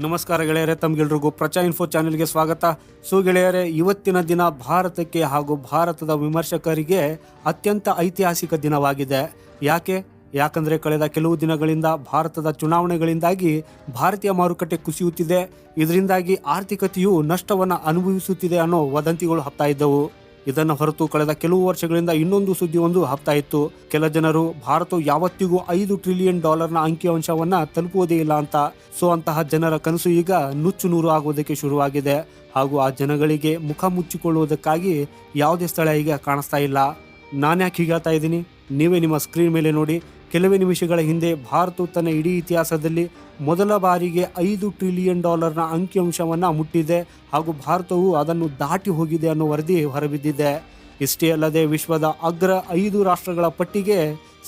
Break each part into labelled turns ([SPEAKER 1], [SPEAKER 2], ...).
[SPEAKER 1] ನಮಸ್ಕಾರ ಗೆಳೆಯರೆ, ತಮ್ಗೆಲ್ರಿಗೂ ಪ್ರಚಾ ಇನ್ಫೋ ಚಾನೆಲ್ಗೆ ಸ್ವಾಗತ. ಸೊ ಗೆಳೆಯರೆ, ಇವತ್ತಿನ ದಿನ ಭಾರತಕ್ಕೆ ಹಾಗೂ ಭಾರತದ ವಿಮರ್ಶಕರಿಗೆ ಅತ್ಯಂತ ಐತಿಹಾಸಿಕ ದಿನವಾಗಿದೆ. ಯಾಕೆ? ಯಾಕಂದರೆ ಕಳೆದ ಕೆಲವು ದಿನಗಳಿಂದ ಭಾರತದ ಚುನಾವಣೆಗಳಿಂದಾಗಿ ಭಾರತೀಯ ಮಾರುಕಟ್ಟೆ ಕುಸಿಯುತ್ತಿದೆ. ಇದರಿಂದಾಗಿ ಆರ್ಥಿಕತೆಯು ನಷ್ಟವನ್ನು ಅನುಭವಿಸುತ್ತಿದೆ ಅನ್ನೋ ವದಂತಿಗಳು ಹಬ್ತಾ ಇದ್ದವು. ಇದನ್ನು ಹೊರತು ಕಳೆದ ಕೆಲವು ವರ್ಷಗಳಿಂದ ಇನ್ನೊಂದು ಸುದ್ದಿ ಒಂದು ಹಬ್ತಾ ಇತ್ತು. ಕೆಲ ಜನರು ಭಾರತವು ಯಾವತ್ತಿಗೂ ಐದು ಟ್ರಿಲಿಯನ್ ಡಾಲರ್ನ ಅಂಕಿಅಂಶವನ್ನ ತಲುಪುವುದೇ ಇಲ್ಲ ಅಂತ. ಸೊ, ಅಂತಹ ಜನರ ಕನಸು ಈಗ ನುಚ್ಚು ನೂರು ಆಗುವುದಕ್ಕೆ ಶುರುವಾಗಿದೆ. ಹಾಗೂ ಆ ಜನಗಳಿಗೆ ಮುಖ ಮುಚ್ಚಿಕೊಳ್ಳುವುದಕ್ಕಾಗಿ ಯಾವುದೇ ಸ್ಥಳ ಈಗ ಕಾಣಿಸ್ತಾ ಇಲ್ಲ. ನಾನ್ಯಾಕೆ ಹೀಗೆ ಹೇಳ್ತಾ ಇದ್ದೀನಿ? ನೀವೇ ನಿಮ್ಮ ಸ್ಕ್ರೀನ್ ಮೇಲೆ ನೋಡಿ. ಕೆಲವೇ ನಿಮಿಷಗಳ ಹಿಂದೆ ಭಾರತವು ತನ್ನ ಇಡೀ ಇತಿಹಾಸದಲ್ಲಿ ಮೊದಲ ಬಾರಿಗೆ ಐದು ಟ್ರಿಲಿಯನ್ ಡಾಲರ್ನ ಅಂಕಿಅಂಶವನ್ನು ಮುಟ್ಟಿದೆ ಹಾಗೂ ಭಾರತವು ಅದನ್ನು ದಾಟಿ ಹೋಗಿದೆ ಅನ್ನೋ ವರದಿ ಹೊರಬಿದ್ದಿದೆ. ಇಷ್ಟೇ ಅಲ್ಲದೆ ವಿಶ್ವದ ಅಗ್ರ ಐದು ರಾಷ್ಟ್ರಗಳ ಪಟ್ಟಿಗೆ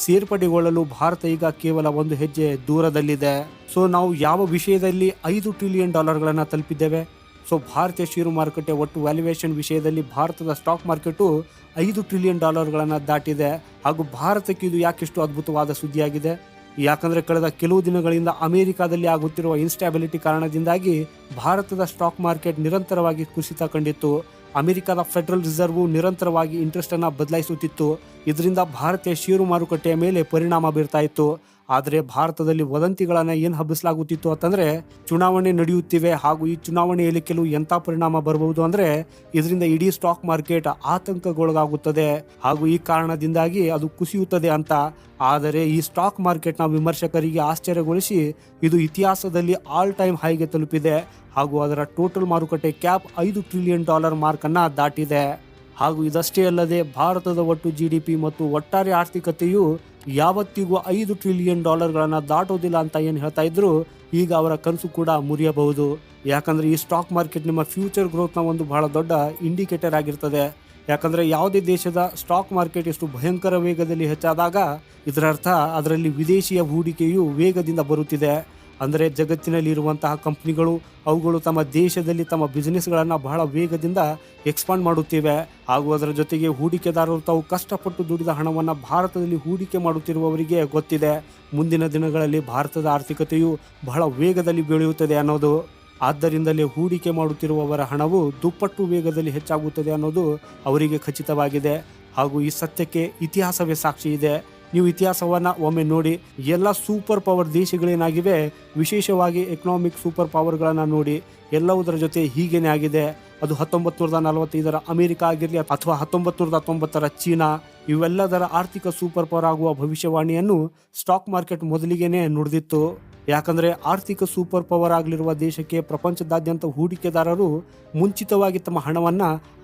[SPEAKER 1] ಸೇರ್ಪಡೆಗೊಳ್ಳಲು ಭಾರತ ಈಗ ಕೇವಲ ಒಂದು ಹೆಜ್ಜೆ ದೂರದಲ್ಲಿದೆ. ಸೊ ನಾವು ಯಾವ ವಿಷಯದಲ್ಲಿ ಐದು ಟ್ರಿಲಿಯನ್ ಡಾಲರ್ಗಳನ್ನು ತಲುಪಿದ್ದೇವೆ? ಸೊ ಭಾರತೀಯ ಷೇರು ಮಾರುಕಟ್ಟೆ ಒಟ್ಟು ವ್ಯಾಲ್ಯೂಯೇಷನ್ ವಿಷಯದಲ್ಲಿ ಭಾರತದ ಸ್ಟಾಕ್ ಮಾರ್ಕೆಟು ಐದು ಟ್ರಿಲಿಯನ್ ಡಾಲರ್ಗಳನ್ನು ದಾಟಿದೆ. ಹಾಗೂ ಭಾರತಕ್ಕೆ ಇದು ಯಾಕೆಷ್ಟು ಅದ್ಭುತವಾದ ಸುದ್ದಿಯಾಗಿದೆ? ಯಾಕಂದರೆ ಕಳೆದ ಕೆಲವು ದಿನಗಳಿಂದ ಅಮೆರಿಕಾದಲ್ಲಿ ಆಗುತ್ತಿರುವ ಇನ್ಸ್ಟಾಬಿಲಿಟಿ ಕಾರಣದಿಂದಾಗಿ ಭಾರತದ ಸ್ಟಾಕ್ ಮಾರ್ಕೆಟ್ ನಿರಂತರವಾಗಿ ಕುಸಿತ ಕಂಡಿತ್ತು. ಅಮೆರಿಕದ ಫೆಡರಲ್ ರಿಸರ್ವ್ ನಿರಂತರವಾಗಿ ಇಂಟ್ರೆಸ್ಟನ್ನು ಬದಲಾಯಿಸುತ್ತಿತ್ತು. ಇದರಿಂದ ಭಾರತೀಯ ಷೇರು ಮಾರುಕಟ್ಟೆಯ ಮೇಲೆ ಪರಿಣಾಮ ಬೀರ್ತಾ ಇತ್ತು. ಆದರೆ ಭಾರತದಲ್ಲಿ ವದಂತಿಗಳನ್ನು ಏನು ಹಬ್ಬಿಸಲಾಗುತ್ತಿತ್ತು ಅಂತಂದ್ರೆ ಚುನಾವಣೆ ನಡೆಯುತ್ತಿವೆ ಹಾಗೂ ಈ ಚುನಾವಣೆಯಲ್ಲಿ ಕೆಲವು ಎಂಥ ಪರಿಣಾಮ ಬರಬಹುದು ಅಂದ್ರೆ ಇದರಿಂದ ಇಡೀ ಸ್ಟಾಕ್ ಮಾರ್ಕೆಟ್ ಆತಂಕಗೊಳಗಾಗುತ್ತದೆ ಹಾಗೂ ಈ ಕಾರಣದಿಂದಾಗಿ ಅದು ಕುಸಿಯುತ್ತದೆ ಅಂತ. ಆದರೆ ಈ ಸ್ಟಾಕ್ ಮಾರ್ಕೆಟ್ನ ವಿಮರ್ಶಕರಿಗೆ ಆಶ್ಚರ್ಯಗೊಳಿಸಿ ಇದು ಇತಿಹಾಸದಲ್ಲಿ ಆಲ್ ಟೈಮ್ ಹೈಗೆ ತಲುಪಿದೆ ಹಾಗೂ ಅದರ ಟೋಟಲ್ ಮಾರುಕಟ್ಟೆ ಕ್ಯಾಪ್ ಐದು ಟ್ರಿಲಿಯನ್ ಡಾಲರ್ ಮಾರ್ಕನ್ನು ದಾಟಿದೆ. ಹಾಗೂ ಇದಷ್ಟೇ ಅಲ್ಲದೆ ಭಾರತದ ಒಟ್ಟು ಜಿ ಮತ್ತು ಒಟ್ಟಾರೆ ಆರ್ಥಿಕತೆಯು ಯಾವತ್ತಿಗೂ ಐದು ಟ್ರಿಲಿಯನ್ ಡಾಲರ್ಗಳನ್ನು ದಾಟೋದಿಲ್ಲ ಅಂತ ಏನು ಹೇಳ್ತಾ ಇದ್ರು, ಈಗ ಅವರ ಕನಸು ಕೂಡ ಮುರಿಯಬಹುದು. ಯಾಕಂದರೆ ಈ ಸ್ಟಾಕ್ ಮಾರ್ಕೆಟ್ ನಿಮ್ಮ ಫ್ಯೂಚರ್ ಗ್ರೋತ್ನ ಒಂದು ಬಹಳ ದೊಡ್ಡ ಇಂಡಿಕೇಟರ್ ಆಗಿರ್ತದೆ. ಯಾಕಂದರೆ ಯಾವುದೇ ದೇಶದ ಸ್ಟಾಕ್ ಮಾರ್ಕೆಟ್ ಎಷ್ಟು ಭಯಂಕರ ವೇಗದಲ್ಲಿ ಹೆಚ್ಚಾದಾಗ, ಇದರರ್ಥ ಅದರಲ್ಲಿ ವಿದೇಶಿಯ ಹೂಡಿಕೆಯು ವೇಗದಿಂದ ಬರುತ್ತಿದೆ. ಅಂದರೆ ಜಗತ್ತಿನಲ್ಲಿ ಇರುವಂತಹ ಕಂಪ್ನಿಗಳು, ಅವುಗಳು ತಮ್ಮ ದೇಶದಲ್ಲಿ ತಮ್ಮ ಬಿಸ್ನೆಸ್ಗಳನ್ನು ಬಹಳ ವೇಗದಿಂದ ಎಕ್ಸ್ಪಾಂಡ್ ಮಾಡುತ್ತಿವೆ. ಹಾಗೂ ಅದರ ಜೊತೆಗೆ ಹೂಡಿಕೆದಾರರು ತಾವು ಕಷ್ಟಪಟ್ಟು ದುಡಿದ ಹಣವನ್ನು ಭಾರತದಲ್ಲಿ ಹೂಡಿಕೆ ಮಾಡುತ್ತಿರುವವರಿಗೆ ಗೊತ್ತಿದೆ. ಮುಂದಿನ ದಿನಗಳಲ್ಲಿ ಭಾರತದ ಆರ್ಥಿಕತೆಯು ಬಹಳ ವೇಗದಲ್ಲಿ ಬೆಳೆಯುತ್ತದೆ ಅನ್ನೋದು. ಆದ್ದರಿಂದಲೇ ಹೂಡಿಕೆ ಮಾಡುತ್ತಿರುವವರ ಹಣವು ದುಪ್ಪಟ್ಟು ವೇಗದಲ್ಲಿ ಹೆಚ್ಚಾಗುತ್ತದೆ ಅನ್ನೋದು ಅವರಿಗೆ ಖಚಿತವಾಗಿದೆ. ಹಾಗೂ ಈ ಸತ್ಯಕ್ಕೆ ಇತಿಹಾಸವೇ ಸಾಕ್ಷಿ ಇದೆ. ನೀವು ಇತಿಹಾಸವನ್ನು ಒಮ್ಮೆ ನೋಡಿ, ಎಲ್ಲ ಸೂಪರ್ ಪವರ್ ದೇಶಗಳೇನಾಗಿವೆ, ವಿಶೇಷವಾಗಿ ಎಕನಾಮಿಕ್ ಸೂಪರ್ ಪವರ್ಗಳನ್ನು ನೋಡಿ, ಎಲ್ಲವುದರ ಜೊತೆ ಹೀಗೇನೆ ಆಗಿದೆ. ಅದು ಹತ್ತೊಂಬತ್ತು ನೂರದ ನಲವತ್ತೈದರ ಅಮೆರಿಕ ಆಗಿರಲಿ ಅಥವಾ ಹತ್ತೊಂಬತ್ತು ನೂರದ ತೊಂಬತ್ತರ ಚೀನಾ, ಇವೆಲ್ಲದರ ಆರ್ಥಿಕ ಸೂಪರ್ ಪವರ್ ಆಗುವ ಭವಿಷ್ಯವಾಣಿಯನ್ನು ಸ್ಟಾಕ್ ಮಾರ್ಕೆಟ್ ಮೊದಲಿಗೆನೆ ನುಡಿದಿತ್ತು. ಯಾಕಂದ್ರೆ ಆರ್ಥಿಕ ಸೂಪರ್ ಪವರ್ ಆಗಲಿರುವ ದೇಶಕ್ಕೆ ಪ್ರಪಂಚದಾದ್ಯಂತ ಹೂಡಿಕೆದಾರರು ಮುಂಚಿತವಾಗಿ ತಮ್ಮ ಹಣವನ್ನ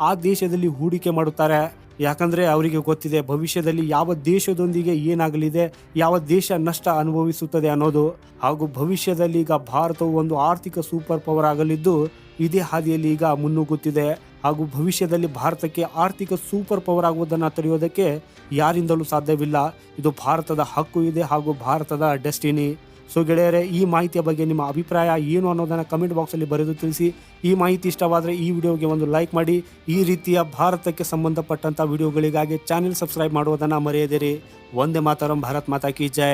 [SPEAKER 1] ಆ ದೇಶದಲ್ಲಿ ಹೂಡಿಕೆ ಮಾಡುತ್ತಾರೆ. ಯಾಕಂದ್ರೆ ಅವರಿಗೆ ಗೊತ್ತಿದೆ ಭವಿಷ್ಯದಲ್ಲಿ ಯಾವ ದೇಶದೊಂದಿಗೆ ಏನಾಗಲಿದೆ, ಯಾವ ದೇಶ ನಷ್ಟ ಅನುಭವಿಸುತ್ತದೆ ಅನ್ನೋದು. ಹಾಗೂ ಭವಿಷ್ಯದಲ್ಲಿ ಈಗ ಭಾರತವು ಒಂದು ಆರ್ಥಿಕ ಸೂಪರ್ ಪವರ್ ಆಗಲಿದ್ದು, ಇದೇ ಹಾದಿಯಲ್ಲಿ ಈಗ ಮುನ್ನುಗ್ಗುತ್ತಿದೆ. ಹಾಗೂ ಭವಿಷ್ಯದಲ್ಲಿ ಭಾರತಕ್ಕೆ ಆರ್ಥಿಕ ಸೂಪರ್ ಪವರ್ ಆಗುವುದನ್ನು ತಡೆಯೋದಕ್ಕೆ ಯಾರಿಂದಲೂ ಸಾಧ್ಯವಿಲ್ಲ. ಇದು ಭಾರತದ ಹಕ್ಕು ಇದೆ ಹಾಗೂ ಭಾರತದ ಡೆಸ್ಟಿನಿ. ಸೊ ಗೆಳೆಯರೆ, ಈ ಮಾಹಿತಿಯ ಬಗ್ಗೆ ನಿಮ್ಮ ಅಭಿಪ್ರಾಯ ಏನು ಅನ್ನೋದನ್ನು ಕಮೆಂಟ್ ಬಾಕ್ಸಲ್ಲಿ ಬರೆದು ತಿಳಿಸಿ. ಈ ಮಾಹಿತಿ ಇಷ್ಟವಾದರೆ ಈ ವಿಡಿಯೋಗೆ ಒಂದು ಲೈಕ್ ಮಾಡಿ. ಈ ರೀತಿಯ ಭಾರತಕ್ಕೆ ಸಂಬಂಧಪಟ್ಟಂಥ ವಿಡಿಯೋಗಳಿಗಾಗಿ ಚಾನೆಲ್ ಸಬ್ಸ್ಕ್ರೈಬ್ ಮಾಡುವುದನ್ನು ಮರೆಯದಿರಿ. ಒಂದೇ ಮಾತರಂ, ಭಾರತ್ ಮಾತಾ ಕಿ ಜೈ.